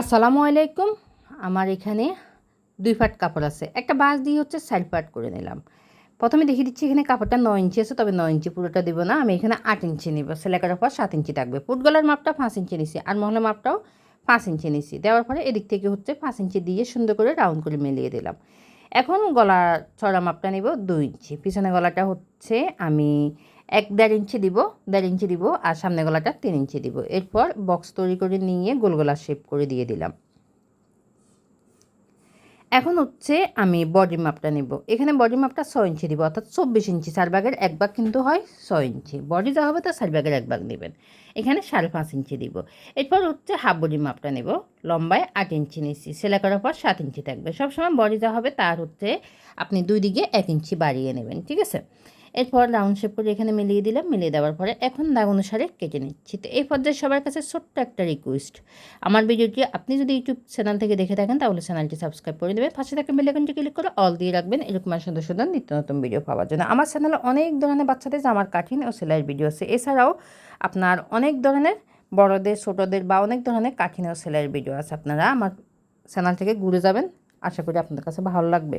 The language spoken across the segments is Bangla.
আসসালামু আলাইকুম। আমার এখানে দুই পাট কাপড় আছে। একটা বাঁশ দিয়ে হচ্ছে সাইড পাট করে নিলাম। প্রথমে দেখিয়ে দিচ্ছি এখানে কাপড়টা নয় ইঞ্চি আছে, তবে নয় ইঞ্চি পুরোটা দেবো না। আমি এখানে আট ইঞ্চি নিব। করার পর সাত ইঞ্চি থাকবে। ফুট গলার মাপটা পাঁচ ইঞ্চি নিছি, আর মহলের মাপটাও পাঁচ ইঞ্চি নিছি। দেওয়ার পরে এদিক থেকে হচ্ছে পাঁচ ইঞ্চি দিয়ে সুন্দর করে রাউন্ড করে মিলিয়ে দিলাম। এখন গলা চড়া মাপটা নেব দুই ইঞ্চি। পিছনে গলাটা হচ্ছে আমি এক দেড় ইঞ্চি দিব, দেড় ইঞ্চি দিব আর সামনে গলাটা তিন ইঞ্চি দিব। এরপর বক্স তৈরি করে নিয়ে গোল গলা শেপ করে দিয়ে দিলাম। এখন হচ্ছে আমি বডি মাপটা নেব। এখানে বডি মাপটা ছয় ইঞ্চি দিব, অর্থাৎ চব্বিশ ইঞ্চি। চার ভাগের এক ভাগ কিন্তু হয় ছয় ইঞ্চি। বডি যা হবে তার চার ভাগের এক ভাগ নেবেন এখানে সাড়ে পাঁচ ইঞ্চি দিব। এরপর হচ্ছে হাফ বডি মাপটা নেব। লম্বায় আট ইঞ্চি নিচ্ছি। সেলাই করার পর সাত ইঞ্চি থাকবে। সবসময় বডি যা হবে তার হচ্ছে আপনি দুই দিকে এক ইঞ্চি বাড়িয়ে নেবেন, ঠিক আছে? এরপর রাউন্ড শেপ করে এখানে মিলিয়ে দিলাম, মিলিয়ে দেওয়ার পরে এখন দাগ অনুসারে কেটে নিচ্ছি। তো এই পর্যায়ে সবার কাছে ছোট্ট একটা রিকোয়েস্ট আমার ভিডিওটি আপনি যদি ইউটিউব চ্যানেল থেকে দেখে থাকেন, তাহলে চ্যানেলটি সাবস্ক্রাইব করে দেবেন পাশে থাকা বেলাইকনটি ক্লিক করে অল দিয়ে রাখবেন। এরকম সুন্দর সুন্দর নিত্য নতুন ভিডিও পাওয়ার জন্য। আমার চ্যানেলে অনেক ধরনের বাচ্চাদের জামার কাঠিন ও সেলাইয়ের ভিডিও আছে। এছাড়াও আপনার অনেক ধরনের বড়দের, ছোটদের বা অনেক ধরনের কাঠিন ও সেলাইয়ের ভিডিও আছে। আপনারা আমার চ্যানেল থেকে ঘুরে যাবেন। আশা করি আপনাদের কাছে ভালো লাগবে।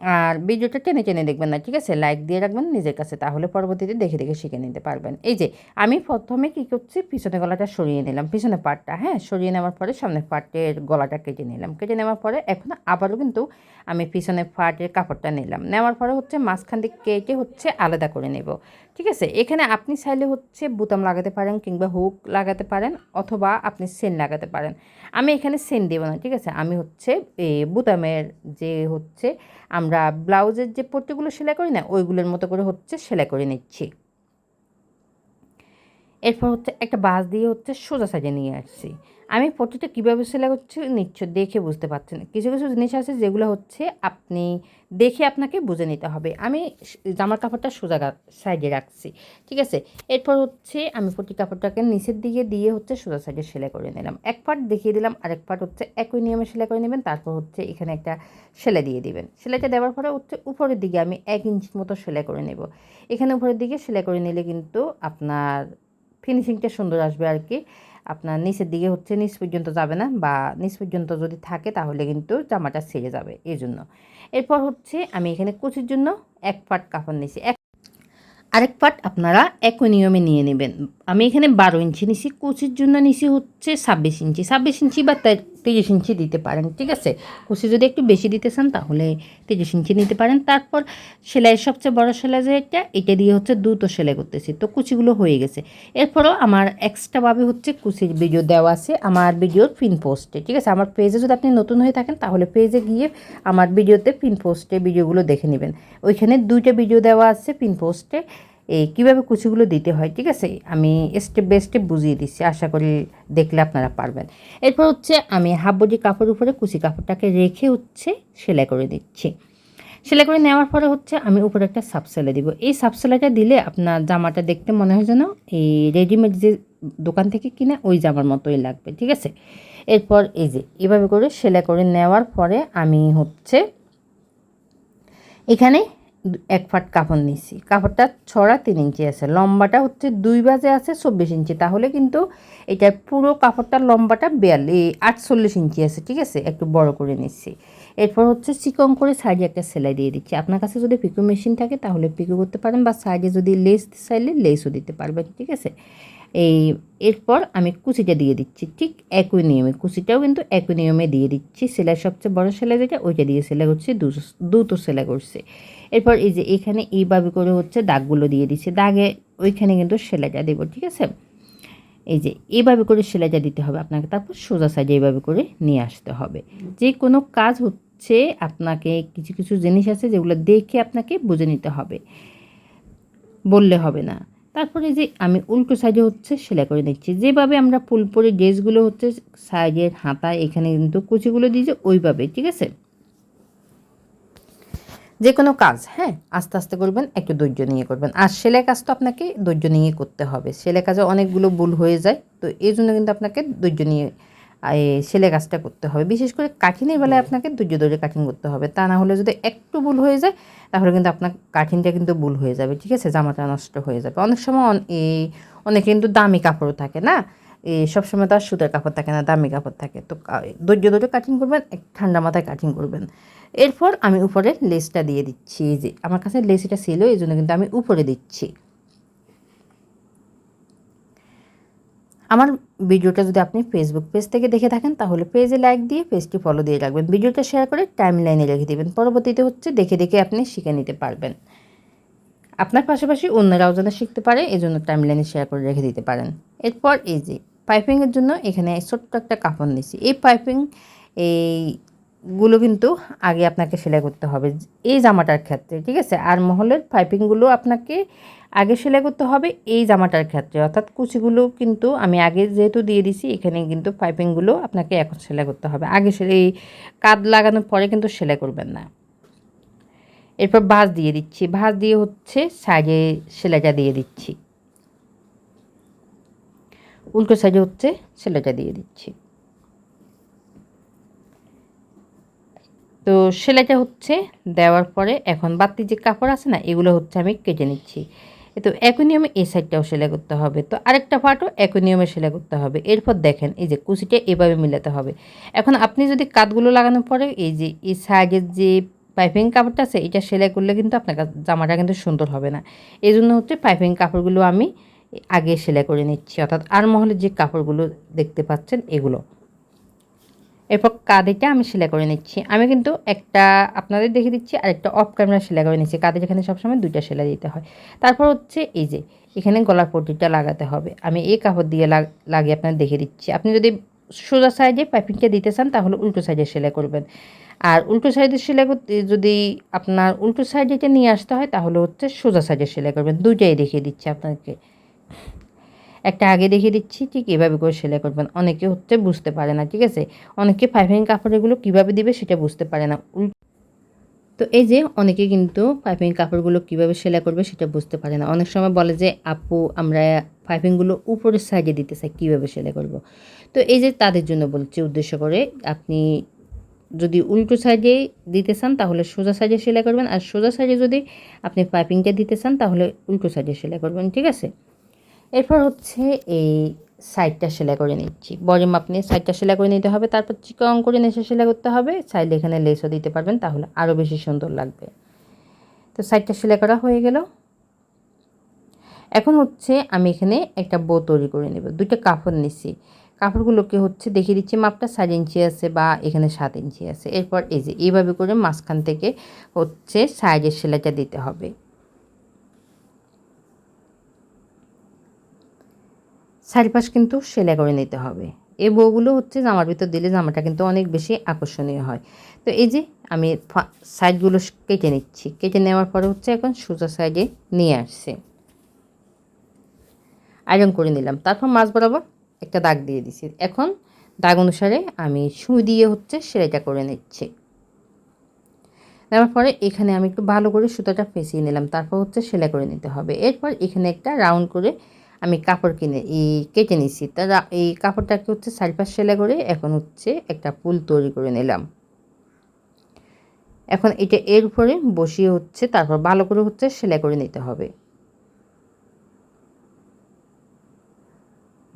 আর ভিডিওটা টেনে টেনে দেখবেন না, ঠিক আছে? লাইক দিয়ে রাখবেন নিজের কাছে, তাহলে পরবর্তীতে দেখে দেখে শিখে নিতে পারবেন। এই যে, আমি প্রথমে কী করছি? পিছনে গলাটা সরিয়ে নিলাম পিছনে পাটটা হ্যাঁ? সরিয়ে নেওয়ার পরে সামনে পাটের গলাটা কেটে নিলাম। কেটে নেওয়ার পরে এখন আবারও কিন্তু আমি পিছনে পাটের কাপড়টা নিলাম। নেওয়ার পরে হচ্ছে মাঝখান থেকে কেটে হচ্ছে আলাদা করে নেব। ঠিক আছে? এখানে আপনি চাইলে হচ্ছে বুতাম লাগাতে পারেন কিংবা হুক লাগাতে পারেন অথবা আপনি সেন লাগাতে পারেন। আমি এখানে সেন দেবো না, ঠিক আছে? আমি হচ্ছে বুতামের যে হচ্ছে আমরা ব্লাউজের যে পট্টিগুলো সেলাই করি না, ওইগুলোর মতো করে হচ্ছে সেলাই করে নিচ্ছি। এরপর হচ্ছে একটা বাস দিয়ে হচ্ছে সোজা সাইডে নিয়ে আসছি। আমি ফটোটা কীভাবে সেলাই করছি নিচ্ছ দেখে বুঝতে পারছেন। কিছু কিছু জিনিস আছে যেগুলো হচ্ছে আপনি দেখে আপনাকে বুঝে নিতে হবে। আমি জামার কাপড়টা সোজা সাইডে রাখছি, ঠিক আছে? এরপর হচ্ছে আমি পট্টি কাপড়টাকে নিচের দিকে দিয়ে হচ্ছে সোজা সাইডে সেলাই করে নিলাম। এক পার্ট দেখিয়ে দিলাম, আরেক পার্ট হচ্ছে একই নিয়মে সেলাই করে নেবেন, তারপর হচ্ছে এখানে একটা সেলাই দিয়ে দিবেন। সেলাইটা দেওয়ার পরে হচ্ছে উপরের দিকে আমি এক ইঞ্চির মতো সেলাই করে নেব। এখানে উপরের দিকে সেলাই করে নিলে কিন্তু আপনার ফিনিশিংটা সুন্দর আসবে আর কি। আপনার নিচের দিকে হচ্ছে নিচ পর্যন্ত যাবে না বা নিচ পর্যন্ত যদি থাকে তাহলে কিন্তু জামাটা ছেড়ে যাবে এই জন্য এরপর হচ্ছে আমি এখানে কুচির জন্য এক পাট কাপড় নিয়েছি। এক আরেক পাট আপনারা একই নিয়মে নিয়ে নেবেন। আমি এখানে বারো ইঞ্চি নিছি, কুচির জন্য নিছি হচ্ছে ছাব্বিশ ইঞ্চি। ছাব্বিশ ইঞ্চি বা তিরিশ ইঞ্চি দিতে পারেন, ঠিক আছে? কুচি যদি একটু বেশি দিতে চান, তাহলে তিরিশ ইঞ্চি নিতে পারেন। তারপর সেলাইয়ের সবচেয়ে বড় সেলাই যে এটা এটা দিয়ে হচ্ছে দ্রুত সেলাই করতেছি। তো কুচিগুলো হয়ে গেছে। এরপরও আমার এক্সট্রাভাবে হচ্ছে কুচির ভিডিও দেওয়া আছে আমার ভিডিওর পিন পোস্টে ঠিক আছে? আমার পেজে যদি আপনি নতুন হয়ে থাকেন, তাহলে পেজে গিয়ে আমার ভিডিওতে পিন পোস্টে ভিডিওগুলো দেখে নেবেন। ওইখানে দুইটা ভিডিও দেওয়া আছে পিন পোস্টে এই কীভাবে কুচিগুলো দিতে হয়, ঠিক আছে? আমি স্টেপ বাই স্টেপ বুঝিয়ে দিচ্ছি, আশা করি দেখলে আপনারা পারবেন। এরপর হচ্ছে আমি হাফ বডি কাপড় উপরে কুচি কাপড়টাকে রেখে হচ্ছে সেলাই করে দিচ্ছি। সেলাই করে নেওয়ার পরে হচ্ছে আমি উপরে একটা সাব সেলাই দিব। এই সাব সেলাইটা দিলে আপনার জামাটা দেখতে মনে হয় যেন এই রেডিমেড যে দোকান থেকে কিনে ওই জামার মতোই লাগবে, ঠিক আছে? এরপর এই যে, এভাবে করে সেলাই করে নেওয়ার পরে আমি হচ্ছে এখানে এক ফাট কাপড় নিছি। কাপড়টা ছড়া তিন ইঞ্চি আছে, লম্বাটা হচ্ছে দুই বাজে আছে চব্বিশ ইঞ্চি। তাহলে কিন্তু এটা পুরো কাপড়টার লম্বাটা বিয়াল্লিশ আটচল্লিশ ইঞ্চি আছে, ঠিক আছে? একটু বড় করে নিচ্ছি। এরপর হচ্ছে চিকন করে সাইডে একটা সেলাই দিয়ে দিচ্ছি। আপনার কাছে যদি পিকো মেশিন থাকে তাহলে পিকো করতে পারেন বা সাইডে যদি লেস চাইলে লেসও দিতে পারবেন, ঠিক আছে? এই এরপর আমি কুচিটা দিয়ে দিচ্ছি। ঠিক একই নিয়মে, কুচিটাও কিন্তু একই নিয়মে দিয়ে দিচ্ছি। সেলাই সবচেয়ে বড় সেলাই যেটা, ওইটা দিয়ে সেলাই করছি দুটো সেলাই করছে। এরপর এই যে এখানে এইভাবে করে হচ্ছে দাগগুলো দিয়ে দিচ্ছি। দাগে ওইখানে কিন্তু সেলাইটা দেবো, ঠিক আছে? এই যে এইভাবে করে সেলাইটা দিতে হবে আপনাকে। তারপর সোজা সাইডে এইভাবে করে নিয়ে আসতে হবে। যে কোনো কাজ হচ্ছে আপনাকে কিছু কিছু জিনিস আছে যেগুলো দেখে আপনাকে বুঝে নিতে হবে। বললে হবে না। তারপরে যে আমি উল্টো সাইডে হচ্ছে সেলাই করে নিচ্ছি। যেভাবে আমরা ফুল পরে ড্রেসগুলো হচ্ছে সাইডের হাতা এখানে কিন্তু কুচিগুলো দিয়েছি ওইভাবে, ঠিক আছে? যে কোনো কাজ হ্যাঁ? আস্তে আস্তে করবেন, একটু ধৈর্য নিয়ে করবেন। আর সেলাই কাজ তো আপনাকে ধৈর্য নিয়ে করতে হবে। সেলাই কাজে অনেকগুলো ভুল হয়ে যায়, তো এই জন্য কিন্তু আপনাকে ধৈর্য নিয়ে সেলাই কাজটা করতে হবে। বিশেষ করে কাঠিনের বেলায় আপনাকে ধৈর্য ধরে কাঠিং করতে হবে। তা না হলে যদি একটু ভুল হয়ে যায় তাহলে কিন্তু আপনার কাঠিনটা কিন্তু ভুল হয়ে যাবে ঠিক আছে? জামাটা নষ্ট হয়ে যাবে। অনেক সময় এই অনেক কিন্তু দামি কাপড়ও থাকে না? এই সবসময় তো আর সুতার কাপড় থাকে না দামি কাপড় থাকে। তো ধৈর্য ধরে কাটিং করবেন এক ঠান্ডা মাথায় কাটিং করবেন। এরপর আমি উপরে লেসটা দিয়ে দিচ্ছি। এই যে আমার কাছে লেস এটা ছিল এই জন্য কিন্তু আমি উপরে দিচ্ছি। আমার ভিডিওটা যদি আপনি ফেসবুক পেজ থেকে দেখে থাকেন, তাহলে পেজে লাইক দিয়ে পেজটি ফলো দিয়ে রাখবেন। ভিডিওটা শেয়ার করে টাইম লাইনে রেখে দেবেন। পরবর্তীতে হচ্ছে দেখে দেখে আপনি শিখে নিতে পারবেন। আপনার পাশাপাশি অন্যরাও যেন শিখতে পারে এই জন্য টাইম লাইনে শেয়ার করে রেখে দিতে পারেন। এরপর এই যে পাইপিংয়ের জন্য এখানে ছোট্ট একটা কাপড় নিয়েছি। এই পাইপিং এইগুলো কিন্তু আগে আপনাকে সেলাই করতে হবে। এই জামাটার ক্ষেত্রে, ঠিক আছে? আর মহলের পাইপিংগুলো আপনাকে আগে সেলাই করতে হবে এই জামাটার ক্ষেত্রে। অর্থাৎ কুচিগুলো কিন্তু আমি আগে যেহেতু দিয়ে দিছি, এখানে কিন্তু পাইপিংগুলো আপনাকে এখন সেলাই করতে হবে। আগে সেলাই কাদ লাগানোর পরে কিন্তু সেলাই করবেন না। এরপর ভাঁজ দিয়ে দিচ্ছি। ভাঁজ দিয়ে হচ্ছে সাইডে সেলাইটা দিয়ে দিচ্ছি। উল্টো সাইডে হচ্ছে সেলাইটা দিয়ে দিচ্ছি। তো সেলাইটা হচ্ছে দেওয়ার পরে এখন বাড়তি যে কাপড় আছে না, এগুলো হচ্ছে আমি কেটে নিচ্ছি। তো একই নিয়মে এই সাইডটাও সেলাই করতে হবে। তো আরেকটা পার্টও একই নিয়মে সেলাই করতে হবে। এরপর দেখেন এই যে কুচিটা এভাবে মিলাতে হবে। এখন আপনি যদি কাতগুলো লাগানোর পরে এই যে এই সাইডের যে পাইপিং কাপড়টা আছে, এটা সেলাই করলে কিন্তু আপনার জামাটা কিন্তু সুন্দর হবে না। এই জন্য হচ্ছে পাইপিং কাপড়গুলো আমি আগে সেলাই করে নিচ্ছি। অর্থাৎ আর মহলের যে কাপড়গুলো দেখতে পাচ্ছেন, এগুলো। এরপর কাঁধেটা আমি সেলাই করে নিচ্ছি। আমি কিন্তু একটা আপনাদের দেখে দিচ্ছি আর একটা অফ ক্যামেরা সেলাই করে নিচ্ছি। কাঁধের এখানে সবসময় দুইটা সেলাই দিতে হয়। তারপর হচ্ছে এই যে, এখানে গলার পট্টিটা লাগাতে হবে। আমি এই কাপড় দিয়ে লাগ- লাগিয়ে আপনাদের দেখে দিচ্ছি। আপনি যদি সোজা সাইডে পাইপিংটা দিতে চান, তাহলে উল্টো সাইডে সেলাই করবেন। আর উল্টো সাইডে সেলাই করতে যদি আপনার উল্টো সাইডেটা নিয়ে আসতে হয়, তাহলে হচ্ছে সোজা সাইডে সেলাই করবেন। দুইটাই দেখিয়ে দিচ্ছি আপনাকে একটা আগে দেখিয়ে দিচ্ছি, ঠিক এভাবে করে সেলাই করবেন। অনেকে হচ্ছে বুঝতে পারে না, ঠিক আছে? অনেকে পাইপিং কাপড়গুলো কীভাবে দিবে সেটা বুঝতে পারে না। তো এই যে অনেকে কিন্তু পাইপিং কাপড়গুলো কীভাবে সেলাই করবে সেটা বুঝতে পারে না। অনেক সময় বলে যে, আপু, আমরা পাইপিংগুলো উপরের সাইডে দিতে চাই, কীভাবে সেলাই করব? তো এই যে তাদের জন্য বলছি উদ্দেশ্য করে, আপনি যদি উল্টো সাইডে দিতে চান, তাহলে সোজা সাইডে সেলাই করবেন। আর সোজা সাইডে যদি আপনি পাইপিংটা দিতে চান, তাহলে উল্টো সাইডে সেলাই করবেন, ঠিক আছে? এরপর হচ্ছে এই সাইডটা সেলাই করে নিচ্ছি। বডিম আপনি সাইডটা সেলাই করে নিতে হবে, তারপর চিকন করে নেশে সেলাই করতে হবে। সাইড এখানে লেসও দিতে পারবেন, তাহলে আরও বেশি সুন্দর লাগবে। তো সাইডটা সেলাই করা হয়ে গেল। এখন হচ্ছে আমি এখানে একটা বো তৈরি করে নেব। দুইটা কাপড় নিচ্ছি কাপড়গুলোকে হচ্ছে দেখিয়ে দিচ্ছি, মাপটা সাত ইঞ্চি আছে বা এখানে সাত ইঞ্চি আছে। এরপর এই যে এইভাবে করে মাঝখান থেকে হচ্ছে সাইডের সেলাইটা দিতে হবে। চারিপাশ কিন্তু সেলাই করে নিতে হবে। এই বউগুলো হচ্ছে জামার ভিতর দিলে জামাটা কিন্তু অনেক বেশি আকর্ষণীয় হয়। তো এই যে আমি সাইডগুলো কেটে নিচ্ছি। কেটে নেওয়ার পরে হচ্ছে এখন সোজা সাইডে নিয়ে আসছে। আয়রন করে নিলাম। তারপর মাছ বরাবর একটা দাগ দিয়ে দিছি। এখন দাগ অনুসারে আমি সুই দিয়ে হচ্ছে সেলাইটা করে নিচ্ছি। নেওয়ার পরে এখানে আমি একটু ভালো করে সুতাটা ফেঁসিয়ে নিলাম। তারপর হচ্ছে সেলাই করে নিতে হবে। এরপর এখানে একটা রাউন্ড করে আমি কাপড় কিনে এই কেটে নিচ্ছি তা রা- এই কাপড়টাকে হচ্ছে চারিপাশ সেলাই করে এখন হচ্ছে একটা ফুল তৈরি করে নিলাম। এখন এটা এর উপরে বসিয়ে হচ্ছে তারপর ভালো করে হচ্ছে সেলাই করে নিতে হবে।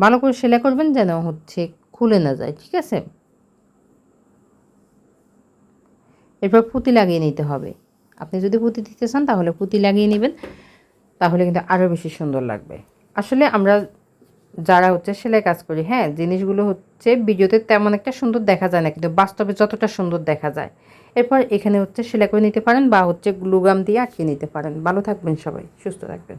ভালো করে সেলাই করবেন যেন হচ্ছে খুলে না যায়, ঠিক আছে? এরপর পুঁতি লাগিয়ে নিতে হবে। আপনি যদি পুঁতি দিতে চান তাহলে পুঁতি লাগিয়ে নেবেন, তাহলে কিন্তু আরও বেশি সুন্দর লাগবে। আসলে আমরা যারা হচ্ছে সেলাই কাজ করি হ্যাঁ জিনিসগুলো হচ্ছে ভিডিওতে তেমন একটা সুন্দর দেখা যায় না, কিন্তু বাস্তবে যতটা সুন্দর দেখা যায়। এরপর এখানে হচ্ছে সেলাই করে নিতে পারেন বা হচ্ছে গ্লুগাম দিয়ে আটকে নিতে পারেন। ভালো থাকবেন সবাই, সুস্থ থাকবেন।